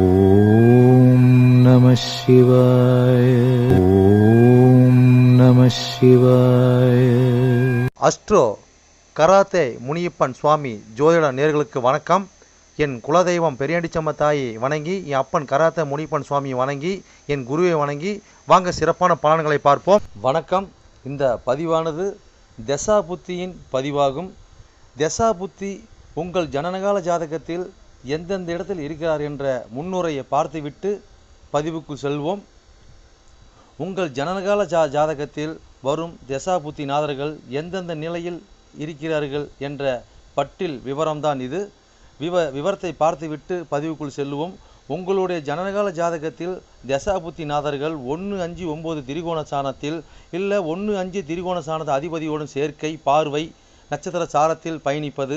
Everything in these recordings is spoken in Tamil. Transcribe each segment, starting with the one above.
ஓம் நம சிவாய. ஓம் நம சிவாய. அஸ்ட்ரோ கராத்தே முனியப்பன் சுவாமி ஜோதிட நேர்களுக்கு வணக்கம். என் குலதெய்வம் பெரியாண்டிச்சம்ம தாயை வணங்கி என் அப்பன் கராத்தே முனியப்பன் சுவாமியை வணங்கி என் குருவை வணங்கி வாங்க சிறப்பான பலன்களை பார்ப்போம். வணக்கம். இந்த பதிவானது தசா புத்தியின் பதிவாகும். தசா புத்தி உங்கள் ஜனனகால ஜாதகத்தில் எந்தெந்த இடத்தில் இருக்கிறார் என்ற முன்னுரையை பார்த்துவிட்டு பதிவுக்கு செல்வோம். உங்கள் ஜனனகால ஜா ஜாதகத்தில் வரும் தசாபுத்தி நாதர்கள் எந்தெந்த நிலையில் இருக்கிறார்கள் என்ற பட்டில் விவரம்தான் இது. விவ விவரத்தை பார்த்துவிட்டு பதிவுக்குள் செல்லுவோம் உங்களுடைய ஜனனகால ஜாதகத்தில் தசாபுத்தி நாதர்கள் ஒன்று அஞ்சு ஒம்பது திரிகோண சாணத்தில் இல்லை ஒன்று அஞ்சு திரிகோண சாணத்தை அதிபதியோடும் சேர்க்கை பார்வை நட்சத்திர சாரத்தில் பயணிப்பது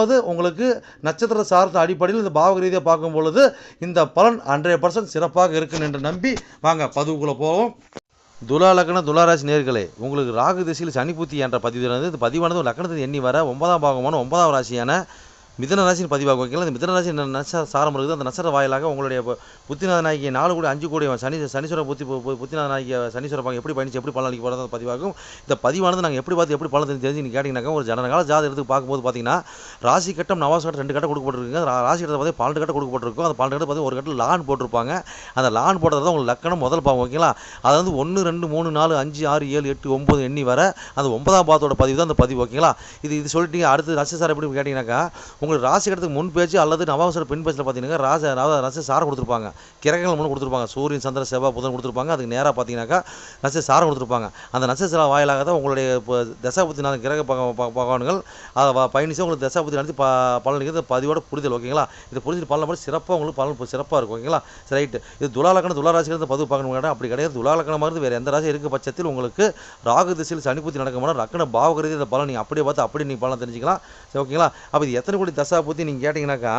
பர்சன்டாவது உங்களுக்கு நட்சத்திர சார்ந்த அடிப்படையில் இந்த பாவக ரீதியாக பார்க்கும் பொழுது இந்த பலன் ஹண்ட்ரட் பர்சன்ட் சிறப்பாக இருக்குன்னு என்று நம்பி வாங்க பதிவுக்குள்ளே போவோம். துலா லக்ன துலாராசி நேர்களே உங்களுக்கு ராகு திசையில் சனிபூத்தி என்ற பதிவானது இந்த பதிவானது லக்னத்தின் எண்ணி வர ஒன்பதாம் பாகமான ஒன்பதாம் ராசியான மிதன ராசியின் பதிவாக வைக்கலாம் இந்த மிதன ராசி நட்ச சாரம் இருக்குது. அந்த நட்சத்திர வாயிலாக உங்களுடைய புத்திநாத நாயகி நாலு கூட அஞ்சு கோடி சனி சனீஸ்வர புத்தி புத்திநாத நாயகி சனீஸ்வர பாங்க எப்படி பயணிச்சு எப்படி பலன் போகிறது பதிவாகும். இந்த பதிவானது நாங்கள் எப்படி பார்த்து எப்படி பலன் தெரிஞ்சு தெரிஞ்சு நீங்கள் கேட்டிங்கனாக்கா ஒரு ஜனகால ஜாதகம் எடுத்து பார்க்கும்போது பார்த்தீங்கன்னா ராசி கட்டம் நவாஸ் கட்டம் ரெண்டு கட்டம் கொடுக்கப்பட்டிருக்குங்க. ராசி கட்டத்தை பார்த்து பன்னெண்டு கட்டம் கொடுக்கப்பட்டிருக்கும். அந்த பன்னெண்டு கட்டம் பார்த்து ஒரு கட்டம் லான் போட்டிருப்பாங்க. அந்த லான் போடுறது தான் உங்களுக்கு லக்கணம் முதல் பாவம் ஓகேங்களா? அது வந்து ஒன்று ரெண்டு மூணு நாலு அஞ்சு ஆறு ஏழு எட்டு ஒம்பது எண்ணி வர அந்த ஒன்பதாம் பாத்தோட பதிவு தான் அந்த பதிவு ஓகேங்களா? இது இது சொல்லிட்டீங்க. அடுத்து ரச சார் எப்படி கேட்டிங்கனாக்கா உங்களுக்கு ராசி கட்டத்துக்கு முன் பேச்சு அல்லது நவாவசர பின் பேச்சில் பார்த்தீங்கன்னா ராசி ராச ரச சாரம் கொடுத்துருப்பாங்க. கிரகங்கள் மூணு கொடுத்துருப்பாங்க. சூரியன் சந்திர செவ்வாய் புதன் கொடுத்துருப்பாங்க. அதுக்கு நேராக பார்த்தீங்கன்னாக்கா நட்ச சாரம் கொடுத்துருப்பாங்க. அந்த நட்சத்திர வாயிலாக தான் உங்களுடைய இப்போ தசாபத்தி நாலு கிரக பகவான்கள் அதை பயணிச்சு உங்களுக்கு தசாபத்தி நடத்தி ப பலனுக்கு பதிவோட புரிதல் ஓகேங்களா? இது புரிஞ்சு பலன் படி சிறப்பாக உங்களுக்கு பலன் சிறப்பாக இருக்கும் ஓகேங்களா? சரி ரைட்டு. இது துலாலக்கணம் துளாராசிக்கிறது பதிவு பார்க்கணும் கேட்டால் அப்படி கிடையாது. துலாலக்கணமாக இருந்து வேறு எந்த ராசி இருக்க பட்சத்தில் உங்களுக்கு ராகு திசையில் அனுப்பூத்தி நடக்க மாட்டோம் ரக்கண பாவகிறது இந்த பலன் நீங்கள் அப்படியே பார்த்து அப்படி நீங்கள் பலன் தெரிஞ்சுக்கலாம். சரி ஓகேங்களா? அப்போ இது எத்தனை கூட தசா புத்தி நீங்கள் கேட்டிங்கனாக்கா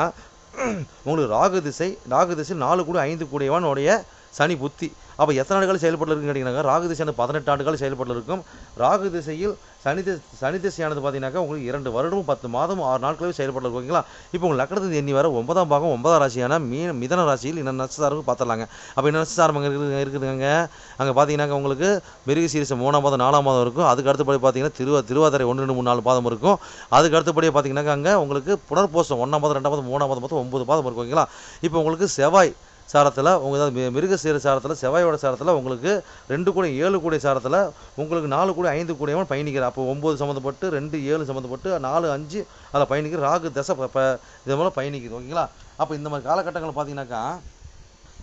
உங்களுக்கு ராகு திசை ராகு திசை நாலு கூட ஐந்து கூடியவனுடைய சனி புத்தி. அப்போ எத்தனை ஆண்டுகள் செயல்பட்டு இருக்குன்னு கேட்டிங்கனாக்கா ராகு திசையானது பதினெட்டு ஆண்டுகள் செயல்பட்டு இருக்கும் ராகு திசையில் சனி திசை சனி திசையானது பார்த்தீங்கன்னாக்கா உங்களுக்கு இரண்டு வருடமும் பத்து மாதம் ஆறு நாட்களே செயல்பட்டு இருக்கும் ஓகேங்களா? இப்போ உங்கள் லக்கணத்துக்கு எண்ணி வர ஒன்பதாம் பாகம் ஒன்பதாம் ராசியான மீன் மிதன ராசியில் இன்னும் நட்சத்திரம் பார்த்துடலாங்க. அப்போ என்ன நட்சத்திரம் அங்கே இருக்குது இருக்குதுங்க. அங்கே பார்த்தீங்கன்னாக்கா உங்களுக்கு மிருக சீரிசம் மூணாம் மாதம் நாலாம் மாதம் இருக்கும். அதுக்கு அடுத்தபடி பார்த்தீங்கன்னா திருவா திருவாதிரை ஒன்று ரெண்டு மூணு நாலு பாதம் இருக்கும். அதுக்கு அடுத்தபடியே பார்த்தீங்கன்னாக்கா அங்கே உங்களுக்கு புனர்போசம் ஒன்றாம் மாதம் ரெண்டாம் மாதம் மூணாம் மாதம் மொத்தம் ஒன்பது பாதம் இருக்கும் ஓகேங்களா? இப்போ உங்களுக்கு செவ்வாய் சாரத்தில் உங்கள் மிருக சீர சாரத்தில் செவ்வாயோட சாரத்தில் உங்களுக்கு ரெண்டு கூட ஏழு கூடிய சாரத்தில் உங்களுக்கு நாலு கூட ஐந்து கூடையவன் பயணிக்கிற அப்போ ஒம்பது சம்மந்தப்பட்டு ரெண்டு ஏழு சம்மந்தப்பட்டு நாலு அஞ்சு அதில் பயணிக்கிற ராகு தசை ப- இது மூலம் பயணிக்குது. ஓகேங்களா? அப்போ இந்த மாதிரி காலகட்டங்களில் பார்த்தீங்கன்னாக்கா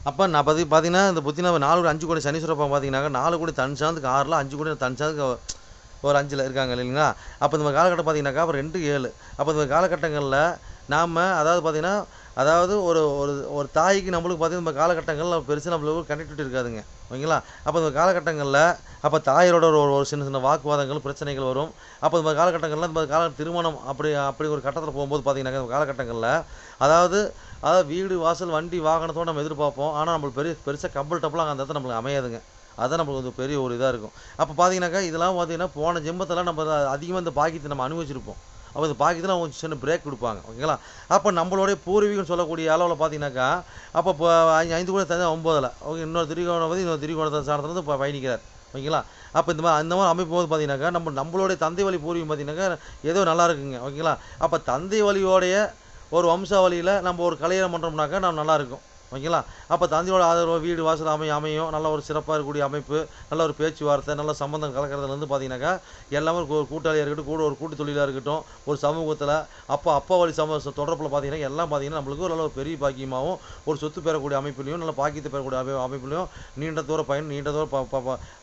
அப்போ நான் பதி பார்த்தீங்கன்னா இந்த புத்தினா நாலு கூட அஞ்சு கோடி சனீஸ்வரப்பா பார்த்தீங்கன்னாக்கா நாலு கோடி தன் சாந்துக்கு ஆறில் அஞ்சு கோடி தன் சாந்துக்கு ஒரு அஞ்சில் இருக்காங்க இல்லைங்களா? அப்போ இந்த மாதிரி காலகட்டம் பார்த்தீங்கன்னாக்கா அப்புறம் ரெண்டு ஏழு. அப்போ இந்த மாதிரி காலகட்டங்களில் நாம் அதாவது பார்த்தீங்கன்னா அதாவது ஒரு ஒரு ஒரு தாய்க்கு நம்மளுக்கு பார்த்தீங்கன்னா இந்த காலகட்டங்களில் பெருசாக நம்மளுக்கு கனெக்டிவிட்டி இருக்காதுங்க. ஓகேங்களா? அப்போ இந்த காலகட்டங்களில் அப்போ தாயரோட ஒரு ஒரு சின்ன சின்ன வாக்குவாதங்கள் பிரச்சனைகள் வரும். அப்போ இந்த மாதிரி காலகட்டங்களில் இந்த கால திருமணம் அப்படி அப்படி ஒரு கட்டத்தில் போகும்போது பார்த்திங்கனாக்கா இந்த காலகட்டங்களில் அதாவது அதாவது வீடு வாசல் வண்டி வாகனத்தோடு நம்ம எதிர்பார்ப்போம். ஆனால் நம்மளுக்கு பெரிய பெருசாக கம்பல் டப்பலாம் அந்த இடத்துல நம்மளுக்கு அமையாதுங்க. அதுதான் நம்மளுக்கு கொஞ்சம் பெரிய ஒரு இதாக இருக்கும். அப்போ பார்த்தீங்கன்னாக்கா இதெல்லாம் பார்த்தீங்கன்னா போன ஜென்மத்தில் நம்ம அதிகமாக இந்த பாக்கியத்தை நம்ம அனுபவிச்சிருப்போம். அப்போ இந்த பாக்கியத்தில் அவங்க சின்ன பிரேக் கொடுப்பாங்க ஓகேங்களா அப்போ நம்மளுடைய பூர்வீகம் சொல்லக்கூடிய அளவில் பார்த்தீங்கன்னாக்கா அப்போ இப்போ ஐந்து ஐந்து கூட ஒம்பதில் ஒம்போதில் ஓகே இன்னொரு திரிகோணம் வந்து இன்னொரு திரிகோணத்தை சார்ந்து வந்து இப்போ பயணிக்கிறார் ஓகேங்களா அப்போ இந்த மாதிரி அந்த மாதிரி அமைப்பு போது பார்த்தீங்கன்னாக்கா நம்ம நம்மளுடைய தந்தை வழி பூர்வீகம் பார்த்தீங்கன்னாக்கா ஏதோ நல்லா இருக்குங்க ஓகேங்களா அப்போ தந்தை வழியோடைய ஒரு வம்சாவளியில் நம்ம ஒரு கல்யாணம் பண்ணுறோம்னாக்கா நம்ம நல்லா இருக்கும். ஓகேங்களா? அப்போ தந்தையோட ஆதரவு வீடு வாசல் அமையும் அமையும் நல்ல ஒரு சிறப்பாக இருக்கக்கூடிய அமைப்பு நல்ல ஒரு பேச்சுவார்த்தை நல்ல சம்பந்தம் கலக்கிறதுலேருந்து பார்த்தீங்கன்னாக்கா எல்லாமே ஒரு கூட்டாளியாக இருக்கட்டும் கூட ஒரு கூட்டு தொழிலாக இருக்கட்டும் ஒரு சமூகத்தில் அப்பா அப்பா வழி சம தொடர்பில் பார்த்தீங்கன்னா எல்லாம் பார்த்தீங்கன்னா நம்மளுக்கு ஒரு நல்ல ஒரு பெரிய பாக்கியமாகவும் ஒரு சொத்து பெறக்கூடிய அமைப்புலையும் நல்ல பாக்கியத்தை பெறக்கூடிய அமை அமைப்புலையும் நீண்ட தூர பயணம் நீண்ட தூர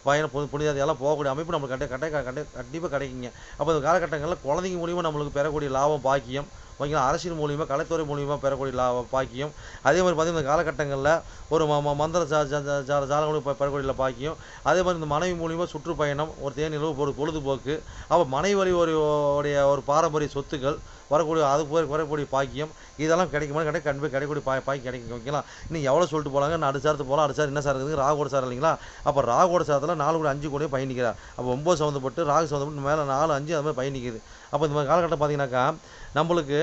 பயணம் புனி- புனித எல்லாம் போகக்கூடிய அமைப்பு நம்மளுக்கு கட்ட கட்ட கண்டிப்பாக கிடைக்குங்க. அப்போ இந்த காலகட்டங்களில் குழந்தைங்க மூலியமாக நம்மளுக்கு பெறக்கூடிய லாபம் பாக்கியம் ஓகேங்களா அரசியல் மூலியமாக கலைத்துறை மூலியமாக பெறக்கூடிய லா பாக்கியம். அதே மாதிரி பார்த்தீங்கன்னா இந்த காலகட்டங்களில் ஒரு ம ம- மந்திர ஜா ஜா ஜா- ஜா பெறக்கூடிய பாக்கியம். அதே மாதிரி இந்த மனைவி மூலியமாக சுற்றுப்பயணம் ஒரு தேனிலவு ஒரு பொழுதுபோக்கு. அப்போ மனைவி வழி ஒரு உடைய ஒரு பாரம்பரிய சொத்துக்கள் வரக்கூடிய அது போய் வரக்கூடிய பாக்கியம் இதெல்லாம் கிடைக்குமா கிடைக்க கண்டிப்பாக கிடைக்கக்கூடிய பா பாக்கி கிடைக்கும் ஓகேங்களா? இன்னும் எவ்வளோ சொல்லிட்டு போகலாங்க நான் அடுத்த போகலாம் அடுத்த என்ன சார் இருக்குது ராகோட சார் இல்லைங்களா? அப்போ ராகோட சாரத்தில் நாலு கூட அஞ்சு கூட பயணிக்கிறார். அப்போ ஒம்பது சம்மந்தப்பட்டு ராகு சம்மந்தப்பட்டு மேலே நாலு அஞ்சு அது மாதிரி பயணிக்குது. அப்போ இந்த மாதிரி காலகட்டம் பார்த்தீங்கன்னாக்கா நம்மளுக்கு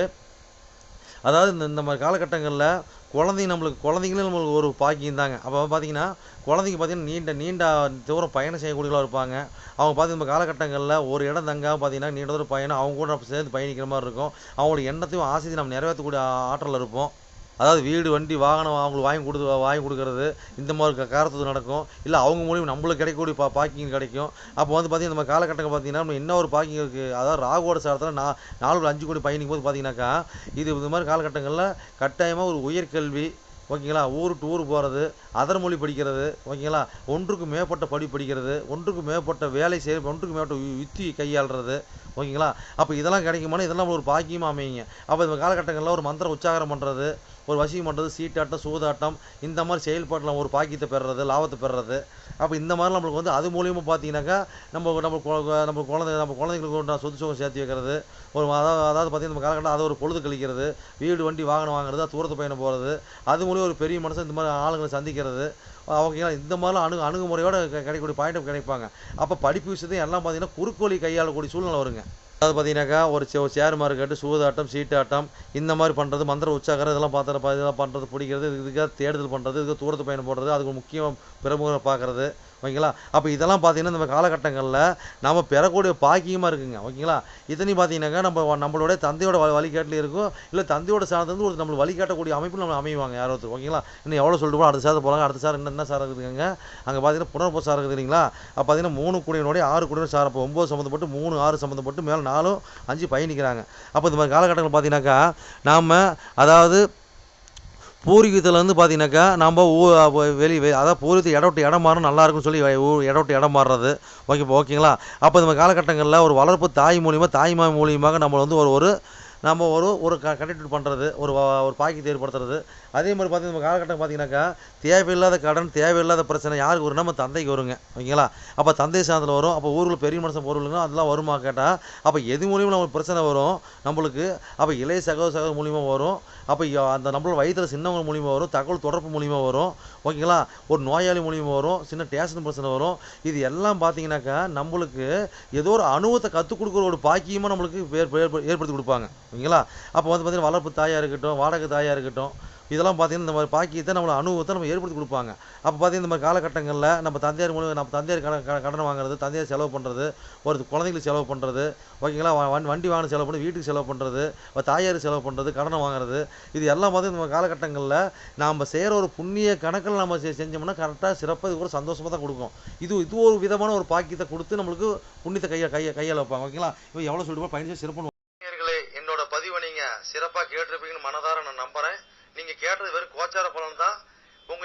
அதாவது இந்த இந்த மாதிரி காலகட்டங்களில் குழந்தைங்க நம்மளுக்கு குழந்தைங்களும் நம்மளுக்கு ஒரு பாக்கியம் தாங்க. அப்போ பார்த்தீங்கன்னா குழந்தைங்க பார்த்தீங்கன்னா நீண்ட நீண்ட தூரம் பயணம் செய்யக்கூடியவங்களாக இருப்பாங்க. அவங்க பார்த்து இந்த காலகட்டங்களில் ஒரு இடம் தங்காம பார்த்தீங்கன்னா நீண்ட தூரம் பயணம் அவங்க கூட சேர்ந்து பயணிக்கிற மாதிரி இருக்கும். அவங்களோட எண்ணத்தையும் ஆசையும் நம்ம நிறைவேற்றக்கூடிய ஆற்றல் இருப்போம். அதாவது வீடு வண்டி வாகனம் அவங்களுக்கு வாங்கி கொடுத்து வாங்கி கொடுக்கறது இந்த மாதிரி க- நடக்கும். இல்லை அவங்க மூலியம் நம்மளுக்கு கிடைக்கக்கூடிய பா பாக்கிங் கிடைக்கும். அப்போ வந்து பார்த்திங்கன்னா நம்ம காலகட்டங்கள் பார்த்தீங்கன்னா நம்ம என்ன ஒரு பாக்கிங் இருக்குது அதாவது ராகுவோட சாரத்தில் நா நாலு அஞ்சு கோடி பயணிக்கும் போது பார்த்தீங்கன்னாக்கா இது இந்த மாதிரி காலகட்டங்களில் கட்டாயமாக ஒரு உயர்கல்வி ஓகேங்களா ஊர் டூர் போகிறது அதர் மொழி படிக்கிறது ஓகேங்களா ஒன்றுக்கு மேற்பட்ட படி படிக்கிறது ஒன்றுக்கு மேற்பட்ட வேலை செய்ய ஒன்றுக்கு மேற்பட்ட யுத்தி கையாளுறது ஓகேங்களா. அப்போ இதெல்லாம் கிடைக்குமானா இதெல்லாம் ஒரு பாக்கியமாக அமையுங்க. அப்போ இந்த காலகட்டங்களில் ஒரு மந்திர உச்சாரணம் பண்ணுறது ஒரு வசியம் பண்ணுறது சீட்டாட்டம் சூதாட்டம் இந்த மாதிரி செயல்பாட்டில் ஒரு பாக்கியத்தை பெறுறது லாபத்தை பெறுறது. அப்போ இந்த மாதிரி நம்மளுக்கு வந்து அது மூலியமாக பார்த்தீங்கன்னாக்கா நம்ம நம்ம நம்ம குழந்தை நம்ம குழந்தைங்களுக்கு உண்டான சொத்து சுகம் சேர்த்து வைக்கிறது ஒரு அதாவது அதாவது பார்த்தீங்கன்னா நம்ம காலகட்டம் அதை ஒரு பொழுது கழிக்கிறது வீடு வண்டி வாகனம் வாங்குறது தூரத்து பயணம் போகிறது அது மூலியம் ஒரு பெரிய மனுஷன் இந்த மாதிரி ஆளுங்களை சந்திக்கிறது. ஓகேங்களா இந்த மாதிரிலாம் அணு அணுகுமுறையோட கிடைக்கக்கூடிய பாயிண்ட் கிடைப்பாங்க அப்போ படிப்பு விஷயத்தையும் எல்லாம் பார்த்தீங்கன்னா குறுக்கோலி கையாளக்கூடிய சூழ்நிலை வருங்க. அதாவது பார்த்தீங்கன்னாக்கா ஒரு சே- ஷேர் சேர் மார்க்கெட்டு சூதாட்டம் சீட்டாட்டம் இந்த மாதிரி பண்ணுறது மந்திர உச்சாகரம் இதெல்லாம் பார்த்து இதெல்லாம் பண்ணுறது பிடிக்கிறது இதுக்காக தேடுதல் பண்ணுறது இதுக்கு தூரத்து பயணம் போடுறது அதுக்கு முக்கியம் பிரமுகரை பார்க்கறது. ஓகேங்களா? அப்போ இதெல்லாம் பார்த்தீங்கன்னா நம்ம காலகட்டங்களில் நம்ம பெறக்கூடிய பாக்கியமாக இருக்குங்க. ஓகேங்களா? இத்தனை பார்த்தீங்கன்னாக்கா நம்ம நம்மளோட தந்தையோட வழிகாட்டில் இருக்கும் இல்லை தந்தையோட சார்ந்து ஒரு நம்மளுக்கு வழிகாட்டக்கூடிய அமைப்பு நம்ம அமைவாங்க யாரோ ஒருத்தர். ஓகேங்களா? இன்னும் எவ்வளோ சொல்லிட்டு அடுத்த சார் போகலாம் அடுத்த சார் என்ன என்ன சார் இருக்குதுங்க? அங்கே பார்த்தீங்கன்னா புனர்பூச சார் இருக்குது இல்லைங்களா? அப்போ பார்த்தீங்கன்னா மூணு குடியினுடைய ஆறு குடியினர் சார். அப்போ ஒம்பது சம்மந்தப்பட்டு மூணு ஆறு சம்மந்தப்பட்டு மேலே நாலும் அஞ்சு பயணிக்கிறாங்க. அப்போ இந்த மாதிரி காலகட்டங்கள் பார்த்தீங்கன்னாக்கா நாம் அதாவது பூர்வீகத்தில் வந்து பார்த்தீங்கன்னாக்கா நம்ம ஊ வெளி வெ- அதாவது பூர்வீகத்தை இடம் விட்டு இடம் மாறணும் நல்லா இருக்கும்னு சொல்லி ஊ இடம் விட்டு இடம் மாறுறது. ஓகே ஓகேங்களா? அப்போ நம்ம காலகட்டங்களில் ஒரு வளர்ப்பு தாய் மூலியமாக தாய்மாய் மூலியமாக நம்ம வந்து ஒரு ஒரு நம்ம ஒரு ஒரு க கனெக்ட் பண்ணுறது ஒரு ஒரு பாக்கியத்தை ஏற்படுத்துறது. அதே மாதிரி பார்த்திங்கன்னா நம்ம காலகட்டம் பார்த்தீங்கன்னாக்கா தேவையில்லாத கடன் தேவையில்லாத பிரச்சனை யாருக்கு வரும்னா நம்ம தந்தைக்கு வருங்க. ஓகேங்களா? அப்போ தந்தை சார்ந்தில் வரும் அப்போ ஊரில் பெரிய மனுஷன் பொருளுங்க அதெல்லாம் வருமா கேட்டால் அப்போ எது மூலியமாக நம்மளுக்கு பிரச்சனை வரும்? நம்மளுக்கு அப்போ இளைய சகோதர சகோதர மூலியமாக வரும். அப்போ அந்த நம்மளோட வயிற்றில் சின்னவங்க மூலியமாக வரும் தகவல் தொடர்பு மூலியமாக வரும். ஓகேங்களா? ஒரு நோயாளி மூலியமாக வரும் சின்ன டேஷன் பிரச்சனை வரும். இது எல்லாம் பார்த்தீங்கன்னாக்கா நம்மளுக்கு ஏதோ ஒரு அனுபவத்தை கற்றுக் கொடுக்குற ஒரு பாக்கியமாக நம்மளுக்கு ஏற்ப- ஏற்படுத்தி கொடுப்பாங்க. ஓகேங்களா? அப்போ வந்து பார்த்தீங்கன்னா வளர்ப்பு தாயாக இருக்கட்டும் வாடகை தாயாக இருக்கட்டும் இதெல்லாம் பார்த்தீங்கன்னா இந்த மாதிரி பாக்கியத்தை நம்மளை அனுபவத்தை நம்ம ஏற்படுத்தி கொடுப்பாங்க. அப்போ பார்த்தீங்கன்னா இந்த மாதிரி காலகட்டங்களில் நம்ம தந்தையார் மூலம் நம்ம தந்தையார் கடன் கடன் வாங்குறது தந்தையார் செலவு பண்ணுறது ஒரு குழந்தைங்களுக்கு செலவு பண்ணுறது ஓகேங்களா? வண்டி வாங்கின செலவு பண்ணி வீட்டுக்கு செலவு பண்ணுறது தாயார் செலவு பண்ணுறது கடனை வாங்குறது இது எல்லாம் பார்த்து நம்ம காலகட்டங்களில் நாம் செய்கிற ஒரு புண்ணிய கணக்கில் நம்ம செ- செஞ்சோம்னா கரெக்டாக சிறப்பாக இது ஒரு சந்தோஷமாக தான் கொடுக்கும். இது இது ஒரு விதமான ஒரு பாக்கியத்தை கொடுத்து நம்மளுக்கு புண்ணியத்தை கையை கையை கையால் வைப்பாங்க. ஓகேங்களா? இப்போ எவ்வளோ சொல்லிட்டு பயணிச்சு சிறப்பு நேயர்களே என்னோட பதிவை நீங்க சிறப்பா கேட்டிருப்பீங்கன்னு மனதார நான் நம்புறேன் நீங்க கேட்டது வெறும் கோச்சார பலன் தான் உங்க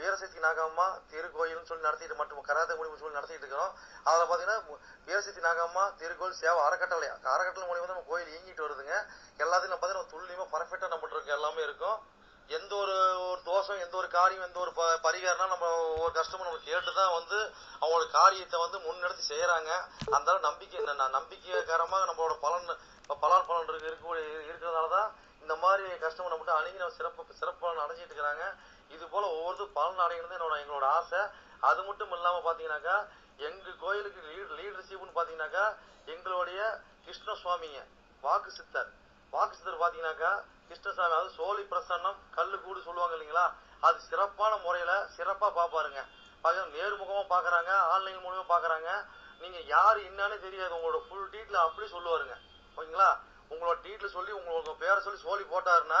வீரசக்தி நாகம்மா திருக்கோயில்னு சொல்லி நடத்திட்டு மட்டும் கராத்தே முடிவு சொல்லி நடத்திட்டு இருக்கிறோம். அதில் பார்த்தீங்கன்னா வீரசக்தி நாகம்மா திருக்கோயில் சேவை அறக்கட்டளை. அறக்கட்டளை மூலியமாக நம்ம கோயில் இயங்கிட்டு வருதுங்க. எல்லாத்தையும் நம்ம பார்த்தீங்கன்னா துல்லியமாக பர்ஃபெக்டாக நம்மகிட்ட இருக்க எல்லாமே இருக்கும். எந்த ஒரு ஒரு தோஷம் எந்த ஒரு காரியம் எந்த ஒரு ப- பரிகாரம்னா நம்ம ஒரு கஷ்டமும் நம்ம கேட்டு தான் வந்து அவங்களோட காரியத்தை வந்து முன்னெடுத்து செய்கிறாங்க அந்த நம்பிக்கை ந- ந- நம்மளோட பலன் இப்போ பலான் பலன் இருக்கு இருக்கக்கூடிய இருக்கிறதுனால தான் இந்த மாதிரி கஷ்டமும் நம்மகிட்ட அணுகி நம்ம சிறப்பு சிறப்பு பலன் அடைஞ்சிட்டு இருக்கிறாங்க. இது போல ஒவ்வொருத்தரும் பலன் அடைகிறது என்னோட எங்களோட ஆசை. அது மட்டும் இல்லாம பாத்தீங்கன்னாக்கா எங்க கோயிலுக்கு லீட் லீடர்ஷிப்னு பாத்தீங்கன்னாக்கா எங்களுடைய கிருஷ்ண சுவாமிங்க வாக்கு சித்தர். வாக்கு சித்தர் பாத்தீங்கன்னாக்கா கிருஷ்ணசாமி அதாவது சோழி பிரசன்னம் கல்லு கூடு சொல்லுவாங்க இல்லைங்களா? அது சிறப்பான முறையில சிறப்பா பாப்பாருங்க. பாத்தீங்கன்னா நேர்முகமா பாக்குறாங்க ஆன்லைன் மூலமா பாக்குறாங்க. நீங்க யாரு என்னன்னு தெரியாது. உங்களோட ஃபுல் டீட்டில் அப்படியே சொல்லுவாருங்க. ஓகேங்களா? உங்களோட டீட்டெயில் சொல்லி உங்க பேரை சொல்லி சோழி போட்டாருன்னா